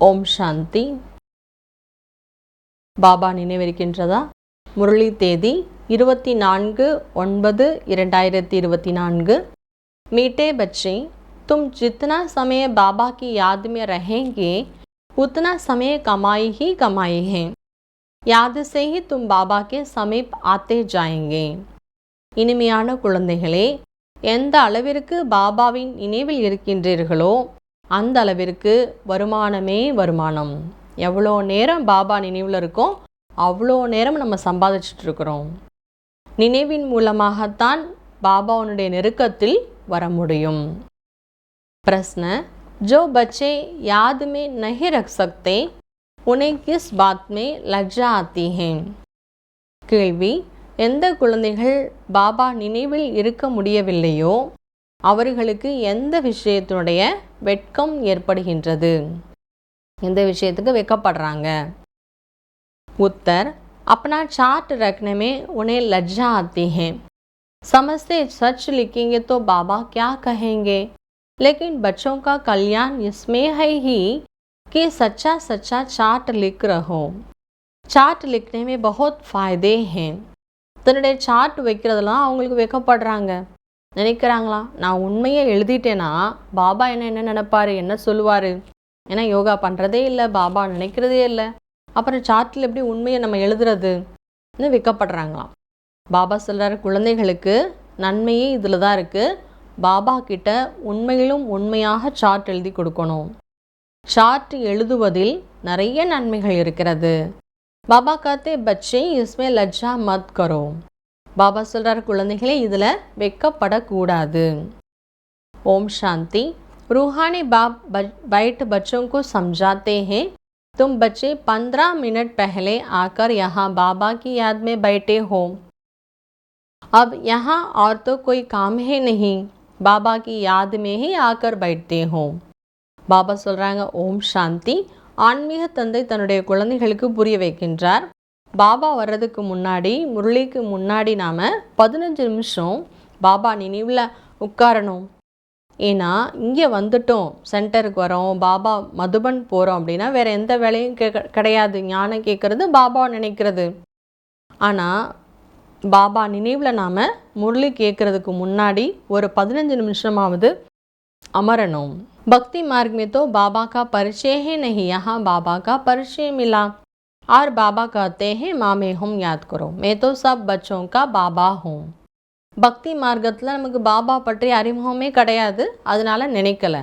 ஓம் சாந்தி பாபா நினைவிருக்கின்றதா முரளி தேதி இருபத்தி நான்கு ஒன்பது இரண்டாயிரத்தி இருபத்தி நான்கு मीठे बच्चे तुम जितना समय बाबा की याद में रहेंगे उतना समय कमाई ही कमाई है याद से ही तुम बाबा के समीप आते जाएंगे இனிமையான குழந்தைகளே எந்த அளவிற்கு பாபாவின் நினைவில் இருக்கின்றீர்களோ அந்த அளவிற்கு வருமானமே வருமானம் எவ்வளோ நேரம் பாபா நினைவில் இருக்கோ அவ்வளோ நேரம் நம்ம சம்பாதிச்சுட்டு இருக்கிறோம் நினைவின் மூலமாகத்தான் பாபாவுனுடைய நெருக்கத்தில் வர முடியும் प्रश्न जो बच्चे याद में नहीं रख सकते उन्हें किस बात में लज्जा आती है கேள்வி எந்த குழந்தைகள் பாபா நினைவில் இருக்க முடியவில்லையோ அவர்களுக்கு எந்த விஷயத்தினுடைய வெட்கம் ஏற்படுகின்றது எந்த விஷயத்துக்கு வெட்கப்படுறாங்க उत्तर अपना चार्ट रखने में उन्हें लज्जा आती है समझते सच लिखेंगे तो बाबा क्या कहेंगे लेकिन बच्चों का कल्याण इसमें है ही कि सच्चा सच्चा चार्ट लिख रहो चार्ट लिखने में बहुत फ़ायदे हैं தன்னுடைய சார்ட் வைக்கிறதெல்லாம் அவங்களுக்கு வைக்கப்படுறாங்க நினைக்கிறாங்களா? நான் உண்மையை எழுதிட்டேன்னா பாபா என்ன என்ன நினைப்பாரு? என்ன சொல்லுவார்? ஏன்னா யோகா பண்ணுறதே இல்லை பாபா நினைக்கிறதே இல்லை. அப்புறம் சார்ட்டில் எப்படி உண்மையை நம்ம எழுதுறதுன்னு விற்கப்படுறாங்களாம் பாபா சொல்கிறார் குழந்தைகளுக்கு நன்மையே இதில் தான் இருக்குது பாபா கிட்ட உண்மையிலும் உண்மையாக சார்ட் எழுதி கொடுக்கணும். சார்ட் எழுதுவதில் நிறைய நன்மைகள் இருக்கிறது. பாபா காத்தே பச்சை இஸ்மே லஜ்ஜா மத் கரோ. பாபா சொல்கிறார் குழந்தைகளே இதில் வெக்கப்படக்கூடாது ओम शांति रूहानी बाप बैठ बच्चों को समझाते हैं तुम बच्चे पंद्रह मिनट पहले आकर यहाँ बाबा की याद में बैठे हो अब यहाँ और तो कोई काम है नहीं बाबा की याद में ही आकर बैठते हो பாபா சொல்கிறாங்க ஓம் சாந்தி ஆன்மீக தந்தை தன்னுடைய குழந்தைகளுக்கு புரிய வைக்கின்றார் பாபா வர்றதுக்கு முன்னாடி முரளிக்கு முன்னாடி நாம் பதினஞ்சு நிமிஷம் பாபா நினைவில் உட்காரணும் ஏன்னா இங்கே வந்துட்டோம் சென்டருக்கு வரோம் பாபா மதுபன் போகிறோம் அப்படின்னா வேறு எந்த வேலையும் கே கிடையாது ஞானம் கேட்குறது பாபாவை நினைக்கிறது ஆனால் பாபா நினைவில் நாம் முரளி கேட்குறதுக்கு முன்னாடி ஒரு பதினஞ்சு நிமிஷமாவது अमरनोम भक्ति मार्ग में तो बाबा का परिचय ही नहीं यहाँ बाबा का परिचय मिला और बाबा कहते हैं माँ में हम याद करो मैं तो सब बच्चों का बाबा हूँ பக்தி மார்க்கத்தில் நமக்கு பாபா பற்றி அறிமுகமே கிடையாது அதனால நினைக்கல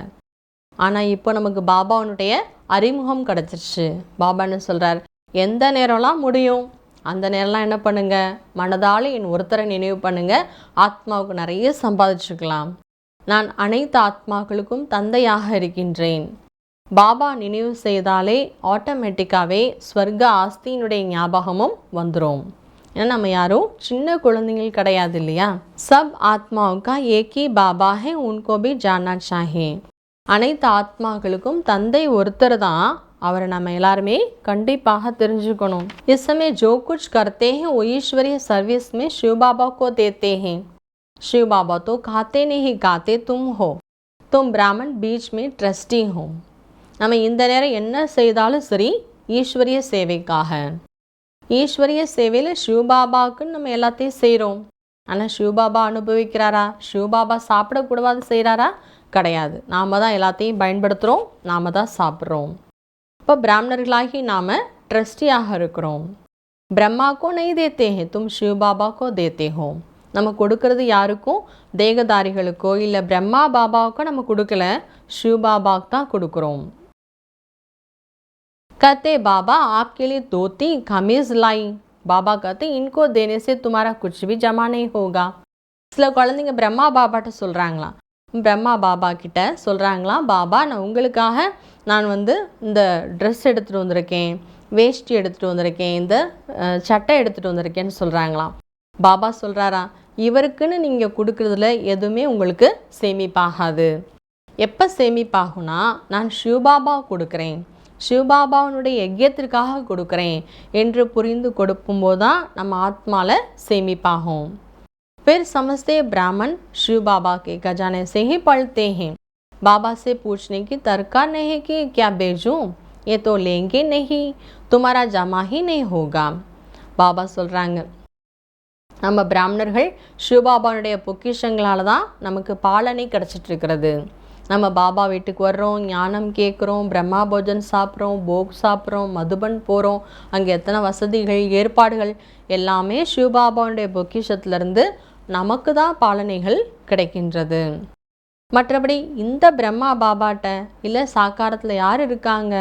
ஆனால் இப்போ நமக்கு பாபாவுடைய அறிமுகம் கிடச்சிருச்சு பாபா என்ன சொல்கிறார் எந்த நேரம்லாம் முடியும் அந்த நேரம்லாம் என்ன பண்ணுங்க மனதால் என் ஒருத்தரை நினைவு பண்ணுங்க ஆத்மாவுக்கு நிறைய சம்பாதிச்சுக்கலாம் நான் அனைத்து ஆத்மாக்களுக்கும் தந்தையாக இருக்கின்றேன் பாபா நினைவு செய்தாலே ஆட்டோமேட்டிக்காகவே ஸ்வர்க ஆஸ்தியினுடைய ஞாபகமும் வந்துடும் ஏன்னா நம்ம யாரும் சின்ன குழந்தைங்கள் கிடையாது இல்லையா சப் ஆத்மாவுக்கா ஏகி பாபா ஹே உன்கோ பி ஜானா சாஹே அனைத்து ஆத்மாக்களுக்கும் தந்தை ஒருத்தர் தான் அவரை நம்ம எல்லாருமே கண்டிப்பாக தெரிஞ்சுக்கணும் இஸ் समय जो कुछ करते हैं वो ईश्वरीय सर्विस में शिव बाबा को देते हैं शिव बाबा तो खाते नहीं गाते तुम हो तुम ब्राह्मण बीच में ट्रस्टी हो நம்ம இந்த நேரம் என்ன செய்தாலும் சரி ஈஸ்வரிய சேவைக்காக. ஈஸ்வரிய சேவையில் சிவபாபாவுக்குன்னு நம்ம எல்லாத்தையும் செய்கிறோம் ஆனால் சிவபாபா அனுபவிக்கிறாரா? சிவபாபா சாப்பிடக்கூடாது செய்கிறாரா கிடையாது. நாம் தான் எல்லாத்தையும் பயன்படுத்துகிறோம் நாம் தான் சாப்பிட்றோம். இப்போ பிராமணர்களாகி நாம் ட்ரஸ்டியாக இருக்கிறோம். பிரம்மாக்கோ நெய் தேத்தே ஹே தும் சிவபாபாக்கோ தேத்தே நம்ம கொடுக்கறது யாருக்கும்? தேகதாரிகளுக்கோ இல்லை பிரம்மா பாபாவுக்கோ நம்ம கொடுக்கல சிவபாபாவுக்கு தான் கொடுக்குறோம். कहते बाबा आपके लिए धोती कमीज लाई பாபா कहते इनको देने से तुम्हारा कुछ भी जमा नहीं होगा சில குழந்தைங்க பிரம்மா பாபாட்ட சொல்கிறாங்களாம் பிரம்மா பாபா கிட்ட சொல்கிறாங்களாம் பாபா நான் உங்களுக்காக நான் வந்து இந்த ட்ரெஸ் எடுத்துகிட்டு வந்திருக்கேன் வேஷ்டி எடுத்துகிட்டு வந்திருக்கேன் இந்த சட்டை எடுத்துகிட்டு வந்திருக்கேன்னு சொல்கிறாங்களாம் பாபா சொல்கிறாரா இவருக்குன்னு நீங்கள் கொடுக்குறதுல எதுவுமே உங்களுக்கு சேமிப்பாகாது எப்போ சேமிப்பாகும்னா நான் சிவபாபா கொடுக்குறேன் சிவபாபாவுடைய யஜ்யத்திற்காக கொடுக்குறேன் என்று புரிந்து கொடுக்கும்போது தான் நம்ம ஆத்மாவில் சேமிப்பாகும் फिर समझते ब्राह्मण शिव बाबा के खजाने से ही पढ़ते हैं बाबा से पूछने की दरकार नहीं कि क्या भेजूं ये तो लेंगे नहीं तुम्हारा जमा ही नहीं होगा பாபா சொல்கிறாங்க நம்ம பிராமணர்கள் சிவபாபாவுடைய பொக்கிஷங்களால தான் நமக்கு பாலனை கிடச்சிட்ருக்கிறது நம்ம பாபா வீட்டுக்கு வர்றோம் ஞானம் கேட்குறோம் பிரம்மா போஜன் சாப்பிட்றோம் போக் சாப்பிட்றோம் மதுபன் போகிறோம் அங்கே எத்தனை வசதிகள் ஏற்பாடுகள் எல்லாமே சிவபாபாவுடைய பொக்கிஷத்துலேருந்து நமக்கு தான் பாலனைகள் கிடைக்கின்றது. மற்றபடி இந்த பிரம்மா பாபாட்ட இல்லை சாக்காரத்தில் யார் இருக்காங்க?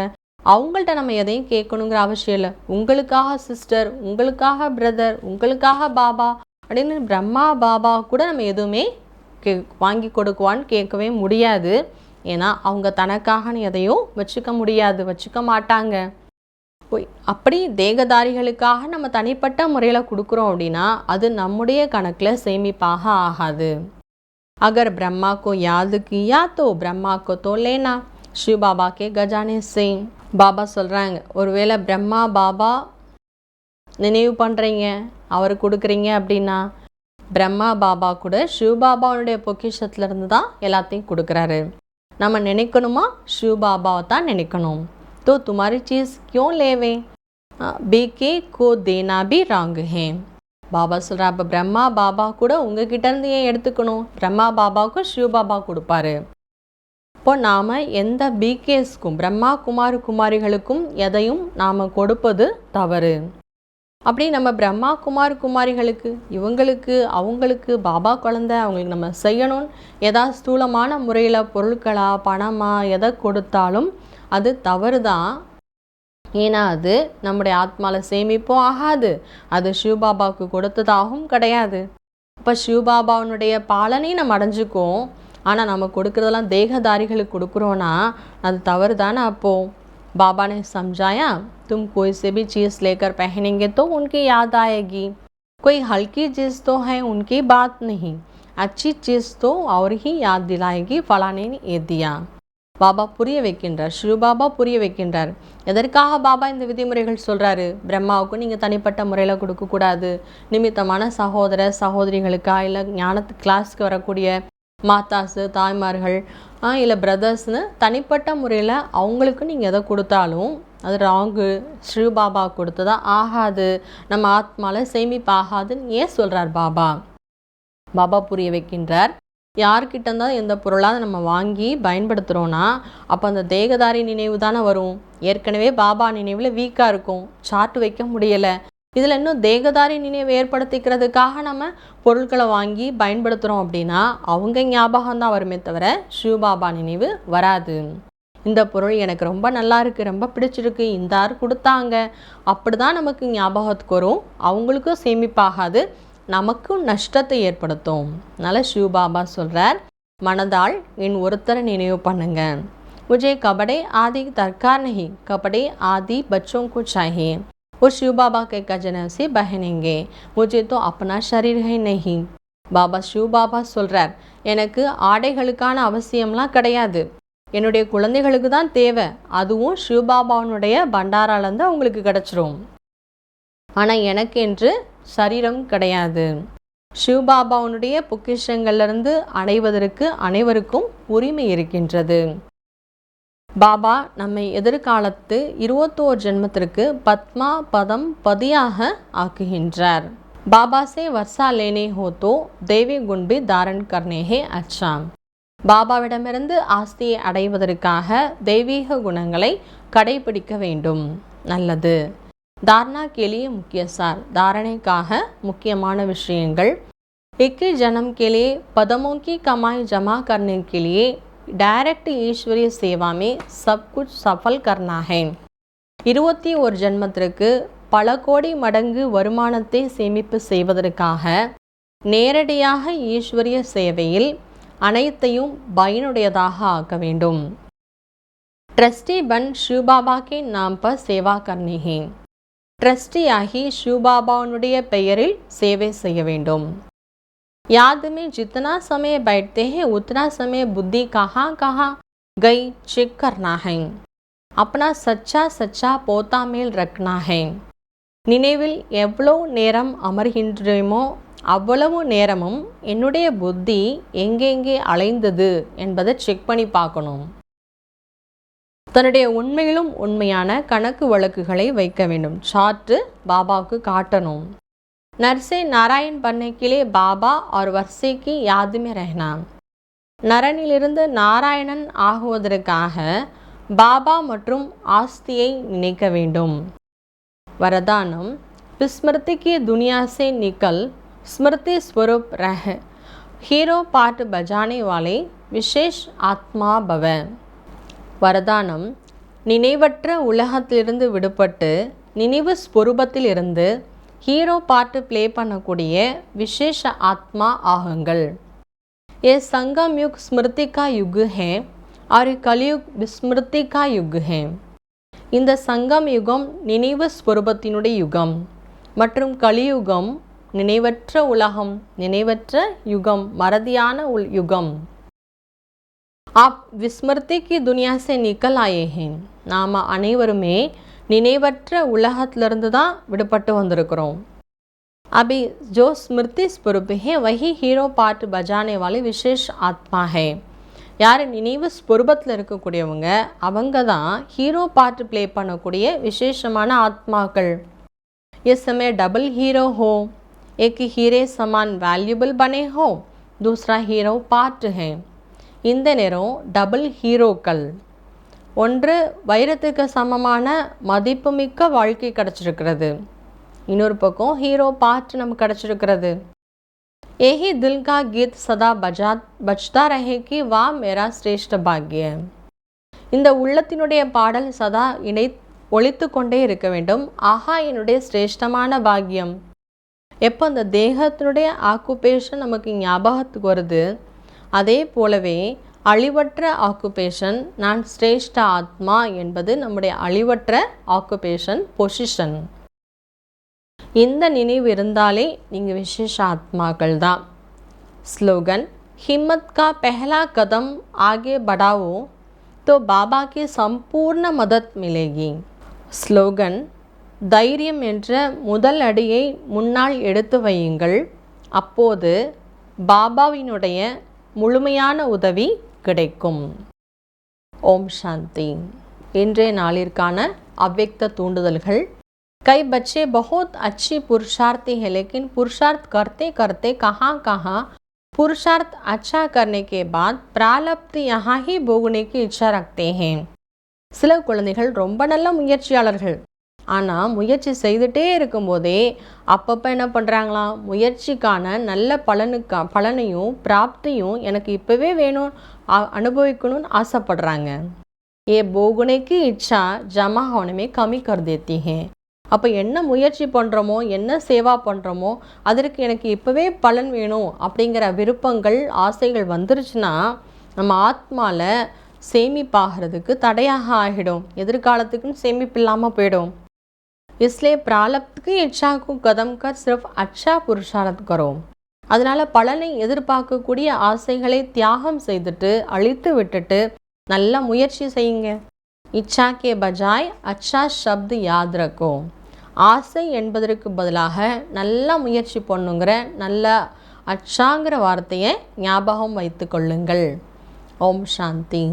அவங்கள்ட்ட நம்ம எதையும் கேட்கணுங்கிற அவசியம் இல்லை. உங்களுக்காக சிஸ்டர் உங்களுக்காக பிரதர் உங்களுக்காக பாபா அப்படின்னு பிரம்மா பாபா கூட நம்ம எதுவுமே கே வாங்கி கொடுக்குவான்னு கேட்கவே முடியாது ஏன்னா அவங்க தனக்காகன்னு எதையும் வச்சுக்க முடியாது வச்சுக்க மாட்டாங்க போய் அப்படி தேகதாரிகளுக்காக நம்ம தனிப்பட்ட முறையில் கொடுக்குறோம் அப்படின்னா அது நம்முடைய கணக்கில் சேமிப்பாக ஆகாது अगर ब्रह्मा को याद किया तो ब्रह्मा को तो लेना शिव बाबा के गजाने से பாபா சொல்கிறாங்க ஒருவேளை பிரம்மா பாபா நினைவு பண்ணுறீங்க அவர் கொடுக்குறீங்க அப்படின்னா பிரம்மா பாபா கூட சிவ பாபாவுடைய பொக்கிஷத்துலேருந்து தான் எல்லாத்தையும் கொடுக்குறாரு நம்ம நினைக்கணுமா சிவ பாபாவை தான் நினைக்கணும் तो तुम्हारी चीज़ क्यों लेवे बीके को देना भी रंग है பாபா சொல்கிறா அப்போ பிரம்மா பாபா கூட உங்ககிட்ட இருந்து ஏன் எடுத்துக்கணும் பிரம்மா பாபாவுக்கும் சிவ பாபா கொடுப்பாரு இப்போ நாம் எந்த பிகேஸ்க்கும் பிரம்மா குமார் குமாரிகளுக்கும் எதையும் நாம் கொடுப்பது தவறு அப்படி நம்ம பிரம்மா குமார் குமாரிகளுக்கு இவங்களுக்கு அவங்களுக்கு பாபா குழந்தை அவங்களுக்கு நம்ம செய்யணும்னு எதாவது ஸ்தூலமான முறையில் பொருட்களாக பணமாக எதை கொடுத்தாலும் அது தவறு தான் ஏன்னா அது நம்முடைய ஆத்மாவில் சேமிப்பும் ஆகாது. அது சிவபாபாவுக்கு கொடுத்ததாகவும் கிடையாது. இப்போ சிவபாபாவுனுடைய பாலனையும் நம்ம அடைஞ்சுக்கோம் ஆனால் நம்ம கொடுக்குறதெல்லாம் தேகதாரிகளுக்கு கொடுக்குறோன்னா அது தவறு தானே அப்போது बाबा ने समझाया तुम कोई से भी चीज़ लेकर पहनेंगे तो उनकी याद आएगी कोई हल्की चीज़ तो है उनकी बात नहीं अच्छी चीज़ तो और ही याद दिलाएगी फलाने ने ये दिया பாபா புரிய வைக்கின்றார் சிவ பாபா புரிய வைக்கின்றார் எதற்காக பாபா இந்த விதிமுறைகள் சொல்கிறாரு பிரம்மாவுக்கும் நீங்கள் தனிப்பட்ட முறையில் கொடுக்கக்கூடாது நிமித்தமான சகோதர சகோதரிகளுக்கா இல்லை ஞானத்து கிளாஸ்க்கு வரக்கூடிய மாத்தாஸு தாய்மார்கள் இல்லை பிரதர்ஸ்னு தனிப்பட்ட முறையில் அவங்களுக்கு நீங்கள் எதை கொடுத்தாலும் அது ராங்கு ஸ்ரீ பாபா கொடுத்ததா ஆகாது. நம்ம ஆத்மாவில் சேமிப்பு ஆகாதுன்னு ஏன் சொல்கிறார் பாபா? பாபா புரிய வைக்கின்றார். யார்கிட்ட இருந்தால் எந்த பொருளாக நம்ம வாங்கி பயன்படுத்துகிறோன்னா அப்போ அந்த தேகதாரி நினைவு தானே வரும். ஏற்கனவே பாபா நினைவில் வீக்காக இருக்கும். சார்ட் வைக்க முடியலை. இதில் இன்னும் தேகதாரி நினைவு ஏற்படுத்திக்கிறதுக்காக நம்ம பொருட்களை வாங்கி பயன்படுத்துகிறோம் அப்படின்னா அவங்க ஞாபகம் தான் வருமே தவிர சிவபாபா நினைவு வராது. இந்த பொருள் எனக்கு ரொம்ப நல்லா இருக்குது ரொம்ப பிடிச்சிருக்கு இந்த ஆறு கொடுத்தாங்க. அப்படி தான் நமக்கு ஞாபகத்துக்கு வரும். அவங்களுக்கும் சேமிப்பாகாது. நமக்கும் நஷ்டத்தை ஏற்படுத்தும். அதனால் பாபா சொல்கிறார் மனதால் என் ஒருத்தரை நினைவு பண்ணுங்க. முஜே கபடே ஆதி தர்கார் நகி கபடே ஆதி பச்சோம் கு वो शिव बाबा के खजने से बहनेंगे मुझे तो अपना शरीर है नहीं பாபா சிவ பாபா சொல்கிறார் எனக்கு ஆடைகளுக்கான அவசியம்லாம் கிடையாது என்னுடைய குழந்தைகளுக்கு தான் தேவை அதுவும் சிவபாபாவனுடைய பண்டாராலேருந்து அவங்களுக்கு கிடச்சிரும் ஆனால் எனக்கு என்று சரீரம் கிடையாது சிவபாபாவனுடைய பொக்கிஷங்கள்லேருந்து அடைவதற்கு அனைவருக்கும் உரிமை இருக்கின்றது பாபா நம்மை எதிர்காலத்து இருபத்தோர் ஜென்மத்திற்கு பத்மா பதம் பதியாக ஆக்குகின்றார். பாபா சே வர்ஷா லேனே ஹோத்தோ தேவி குண்பி தாரன் கர்னேகே அச்சாம். பாபாவிடமிருந்து ஆஸ்தியை அடைவதற்காக தெய்வீக குணங்களை கடைபிடிக்க வேண்டும். நல்லது. தாரணா கேளியே முக்கிய சார் தாரணைக்காக முக்கியமான விஷயங்கள். இக்கு ஜனம் கேளியே பதமோக்கி கமாய் ஜமா கர்னே கேலியே डायरेक्ट ईश्वरीय सेवा में सब कुछ सफल करना है இருபத்தி ஒரு ஜென்மத்திற்கு பல கோடி மடங்கு வருமானத்தை சேமிப்பு செய்வதற்காக நேரடியாக ஈஸ்வரிய சேவையில் அனைத்தையும் பயனுடையதாக ஆக்க வேண்டும் ट्रस्टी बन शिव बाबा के नाम पर सेवा करनी है ட்ரஸ்டியாகி சிவபாபாவுடைய பெயரில் சேவை செய்ய வேண்டும் याद में जितना समय बैठते हैं उतना समय बुद्धि कहाँ कहाँ गई चेक करना है अपना सच्चा सच्चा पोता मेल रखना है நினைவில் எவ்வளவு நேரம் அமர்கின்றோமோ அவ்வளவு நேரமும் என்னுடைய புத்தி எங்கெங்கே அலைந்தது என்பதை செக் பண்ணி பார்க்கணும் தன்னுடைய உண்மையிலும் உண்மையான கணக்கு வழக்குகளை வைக்க வேண்டும் சார்ட்டு பாபாவுக்கு காட்டணும் நர்சே நாராயண் பண்ணைக்கிலே பாபா और वर्षे की याद में रहना நரனிலிருந்து நாராயணன் ஆகுவதற்காக பாபா மற்றும் ஆஸ்தியை நினைக்க வேண்டும் वरदानम विस्मृति की दुनिया से निकल स्मृति स्वरूप रह हीरो पार्ट बजाने वाले विशेष आत्मा भव வரதானம் நினைவற்ற உலகத்திலிருந்து விடுபட்டு நினைவு ஸ்வரூபத்தில் இருந்து ஹீரோ பாட்டு ப்ளே பண்ணக்கூடிய விசேஷ ஆத்மா ஆகுங்கள் ये संगम युग स्मृति का युग है और कलयुग विस्मृति का युग है இந்த சங்கம் யுகம் நினைவு ஸ்வரூபத்தினுடைய யுகம் மற்றும் கலியுகம் நினைவற்ற உலகம் நினைவற்ற யுகம் மறதியான உல் யுகம் ஆப் விஸ்மிருதி கி துனியா சே நிக்கல் ஆயே ஹேன் நாம் அனைவருமே நினைவற்ற உலகத்திலிருந்து தான் விடுபட்டு வந்திருக்கிறோம் अभी जो स्मृति स्वरूप है वही ஹீரோ பாட்டு பஜானே வாலே விசேஷ் ஆத்மா है யார் நினைவு ஸ்வரூபத்தில் இருக்கக்கூடியவங்க அவங்க தான் ஹீரோ பாட்டு ப்ளே பண்ணக்கூடிய விசேஷமான ஆத்மாக்கள் ये समय डबल हीरो हो एक हीरे समान वैल्यूबल बने हो दूसरा हीरो पार्ट है இந்த நேரம் டபுள் ஹீரோக்கள் ஒன்று வைரத்துக்கு சமமான மதிப்புமிக்க வாழ்க்கை கிடச்சிருக்கிறது. இன்னொரு பக்கம் ஹீரோ பார்ட் நமக்கு கிடச்சிருக்கிறது. ஏஹி தில்கா கீத் சதா பஜாத் பஜ்தா ரஹேக்கி வா மெரா ஸ்ரேஷ்ட பாக்ய. இந்த உள்ளத்தினுடைய பாடல் சதா இணை ஒழித்து கொண்டே இருக்க வேண்டும். ஆஹா என்னுடைய சிரேஷ்டமான பாக்கியம் எப்போ அந்த தேகத்தினுடைய ஆக்குபேஷன் நமக்கு ஞாபகத்துக்கு வருது? அதே போலவே அழிவற்ற ஆக்குபேஷன் நான் சிரேஷ்ட ஆத்மா என்பது நம்முடைய அழிவற்ற ஆக்குபேஷன் பொசிஷன் இந்த நினைவு இருந்தாலே நீங்கள் விசேஷ ஆத்மாக்கள் தான் ஸ்லோகன் हिम्मत का पहला कदम आगे बढ़ाओ तो बाबा की संपूर्ण मदद मिलेगी ஸ்லோகன் தைரியம் என்ற முதல் அடியை முன்னால் எடுத்து வையுங்கள் அப்போது பாபாவினுடைய முழுமையான உதவி கிடைக்கும் ஓம் சாந்தி இன்றைய நாளிற்கான அவ்வக்த தூண்டுதல்கள் कई बच्चे बहुत अच्छी पुरुषार्थी है लेकिन पुरुषार्थ करते करते कहाँ कहाँ पुरुषार्थ अच्छा करने के बाद प्रारब्ध यहाँ ही भोगने की इच्छा रखते हैं சில குழந்தைகள் ரொம்ப நல்ல முயற்சியாளர்கள் ஆனால் முயற்சி செய்துட்டே இருக்கும்போதே அப்பப்போ என்ன பண்ணுறாங்களாம் முயற்சிக்கான நல்ல பலனுக்கா பலனையும் பிராப்தியும் எனக்கு இப்போவே வேணும் அனுபவிக்கணும்னு ஆசைப்படுறாங்க. ஏ போகுனைக்கு இச்சா ஜமா ஹோனமே கம்மி கர் தேத்தி ஹே அப்போ என்ன முயற்சி பண்ணுறோமோ என்ன சேவா பண்ணுறோமோ அதற்கு எனக்கு இப்போவே பலன் வேணும் அப்படிங்கிற விருப்பங்கள் ஆசைகள் வந்துருச்சுன்னா நம்ம ஆத்மாவில் சேமிப்பாகிறதுக்கு தடையாக ஆகிடும். எதிர்காலத்துக்கும் சேமிப்பு இல்லாமல் போயிடும். इसलिए प्रारब्ध की इच्छा को कदम कर सिर्फ अच्छा पुरुषार्थ करो அதனால பலனை எதிர்பார்க்கக்கூடிய ஆசைகளை தியாகம் செய்துட்டு அழித்து விட்டுட்டு நல்ல முயற்சி செய்யுங்க இச்சா கே பஜாய் அச்சா சப்து யாத் ரக்கோ ஆசை என்பதற்கு பதிலாக நல்ல முயற்சி பண்ணுங்கிற நல்ல அச்சாங்கிற வார்த்தையை ஞாபகம் வைத்து கொள்ளுங்கள் ஓம் சாந்தி